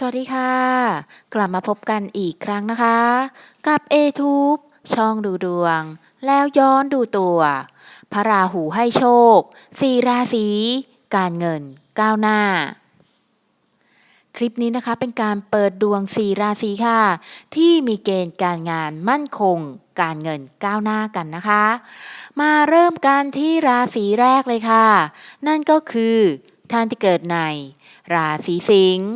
สวัสดีค่ะ กลับมาพบกันอีกครั้งนะคะ กับ A-Tube ช่องดูดวง แล้วย้อนดูตัว พระราหูให้โชคสี่ราศีการเงินก้าวหน้า คลิปนี้นะคะเป็นการเปิดดวงสี่ราศีค่ะ ที่มีเกณฑ์การงานมั่นคง การเงินก้าวหน้ากันนะคะ มาเริ่มกันที่ราศีแรกเลยค่ะ นั่นก็คือท่านที่เกิดในราศีสิงห์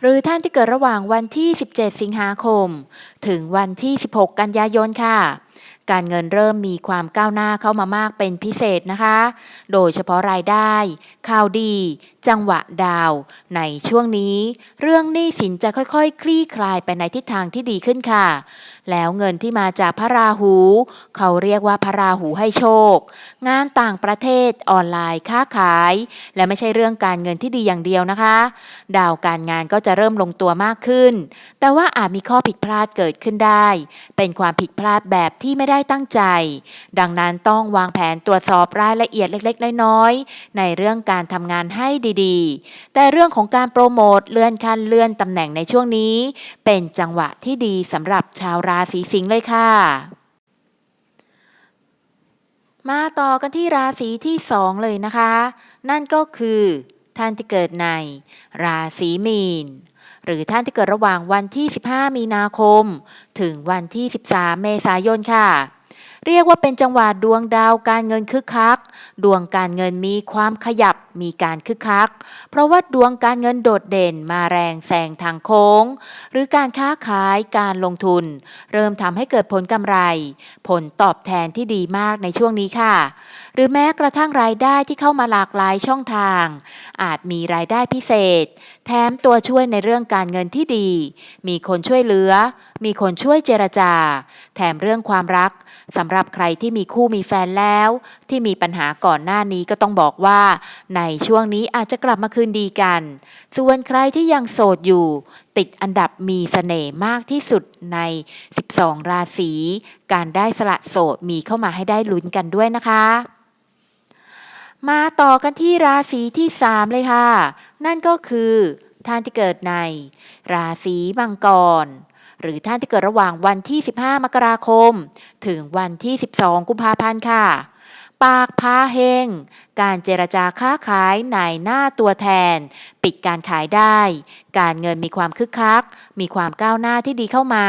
หรือท่านที่เกิดระหว่างวันที่ 17 สิงหาคม ถึงวันที่ 16 กันยายนค่ะ การเงินเริ่มมีความก้าวหน้าเข้ามามากเป็นพิเศษนะคะ โดยเฉพาะรายได้ ข่าวดีจังหวะดาว ในช่วงนี้ เรื่องหนี้สินจะค่อยๆ คลี่คลายไปในทิศทางที่ดีขึ้นค่ะ แล้วเงินที่มาจากพระราหู เขาเรียกว่าพระราหูให้โชค งานต่างประเทศออนไลน์ค้าขาย และไม่ใช่เรื่องการเงินที่ดีอย่างเดียวนะคะ ดาวการงานก็จะเริ่มลงตัวมากขึ้น แต่ว่าอาจมีข้อผิดพลาดเกิดขึ้นได้ เป็นความผิดพลาดแบบที่ไม่ได้ตั้งใจ ดังนั้นต้องวางแผนตรวจสอบรายละเอียดเล็ก ๆ น้อยๆในเรื่องการทำงานให้ดีๆ แต่เรื่องของการโปรโมทเลื่อนขั้นเลื่อนตำแหน่งในช่วงนี้ เป็นจังหวะที่ดีสำหรับชาวราศีสิงห์เลยค่ะมาต่อกันที่ราศีที่สองเลยนะคะ นั่นก็คือท่านที่เกิดในราศีมีน หรือท่านที่เกิดระหว่างวันที่ 15 มีนาคม ถึงวันที่ 13 เมษายนค่ะ เรียกว่าเป็นจังหวะดวงดาวการเงินคึกคัก ดวงการเงินมีความขยับมีการคึกคัก เพราะว่าดวงการเงินโดดเด่นมาแรงแซงทางโค้ง หรือการค้าขายการลงทุน เริ่มทำให้เกิดผลกำไร ผลตอบแทนที่ดีมากในช่วงนี้ค่ะ หรือแม้กระทั่งรายได้ที่เข้ามาหลากหลายช่องทาง อาจมีรายได้พิเศษ แถมตัวช่วยในเรื่องการเงินที่ดี มีคนช่วยเหลือ มีคนช่วยเจรจา แถมเรื่องความรักสำหรับใครที่มีคู่มีแฟนแล้ว ที่มีปัญหาก่อนหน้านี้ก็ต้องบอกว่า ในช่วงนี้อาจจะกลับมาคืนดีกัน ส่วนใครที่ยังโสดอยู่ ติดอันดับมีเสน่ห์มากที่สุดใน 12 ราศีการได้สละโสดมีเข้ามาให้ได้ลุ้นกันด้วยนะคะมาต่อกันที่ราศีที่ 3 เลยค่ะ นั่นก็คือท่านที่เกิดใน ราศีมังกร หรือท่านที่เกิดระหว่างวันที่ 15 มกราคม ถึงวันที่ 12 กุมภาพันธ์ค่ะ ปากพาเฮง การเจรจาค้าขายในหน้าตัวแทน ปิดการขายได้ การเงินมีความคึกคัก มีความก้าวหน้าที่ดีเข้ามา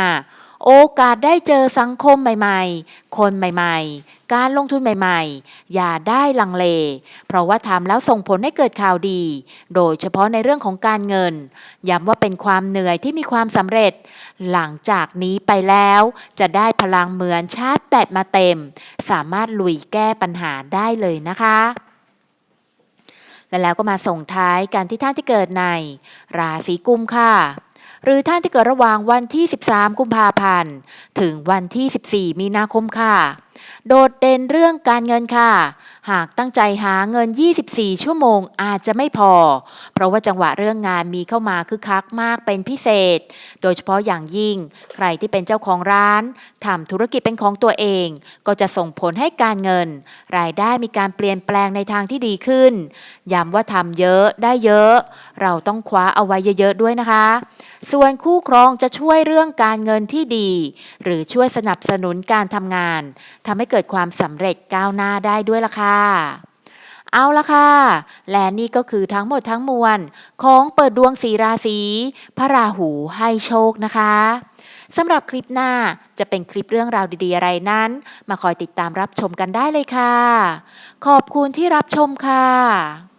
โอกาสได้เจอสังคมใหม่ๆ คนใหม่ๆ การลงทุนใหม่ๆ อย่าได้ลังเล เพราะว่าทำแล้วส่งผลให้เกิดข่าวดี โดยเฉพาะในเรื่องของการเงิน ย้ำว่าเป็นความเหนื่อยที่มีความสำเร็จ หลังจากนี้ไปแล้ว จะได้พลังเหมือนชาร์จแบตมาเต็ม สามารถลุยแก้ปัญหาได้เลยนะคะและแล้วก็มาส่งท้ายกันที่ท่านที่เกิดใน ราศีกุมค่ะ หรือท่านที่เกิดระหว่างวันที่ 13 กุมภาพันธ์ ถึงวันที่ 14 มีนาคมค่ะ โดดเด่นเรื่องการเงินค่ะ หากตั้งใจหาเงิน 24 ชั่วโมงอาจจะไม่พอ เพราะว่าจังหวะเรื่องงานมีเข้ามาคึกคักมากเป็นพิเศษ โดยเฉพาะอย่างยิ่ง ใครที่เป็นเจ้าของร้านทำธุรกิจเป็นของตัวเอง ก็จะส่งผลให้การเงิน รายได้มีการเปลี่ยนแปลงในทางที่ดีขึ้นย้ำว่าทำเยอะได้เยอะ เราต้องคว้าเอาไว้เยอะๆด้วยนะคะ ส่วนคู่ครองจะช่วยเรื่องการเงินที่ดี หรือช่วยสนับสนุนการทำงานทำให้เกิดความสำเร็จก้าวหน้าได้ด้วยล่ะค่ะเอาละค่ะ และนี่ก็คือทั้งหมดทั้งมวล ของเปิดดวงสีราศีพระราหูให้โชคนะคะสำหรับคลิปหน้าจะเป็นคลิปเรื่องราวดีๆอะไรนั้น มาคอยติดตามรับชมกันได้เลยค่ะ ขอบคุณที่รับชมค่ะ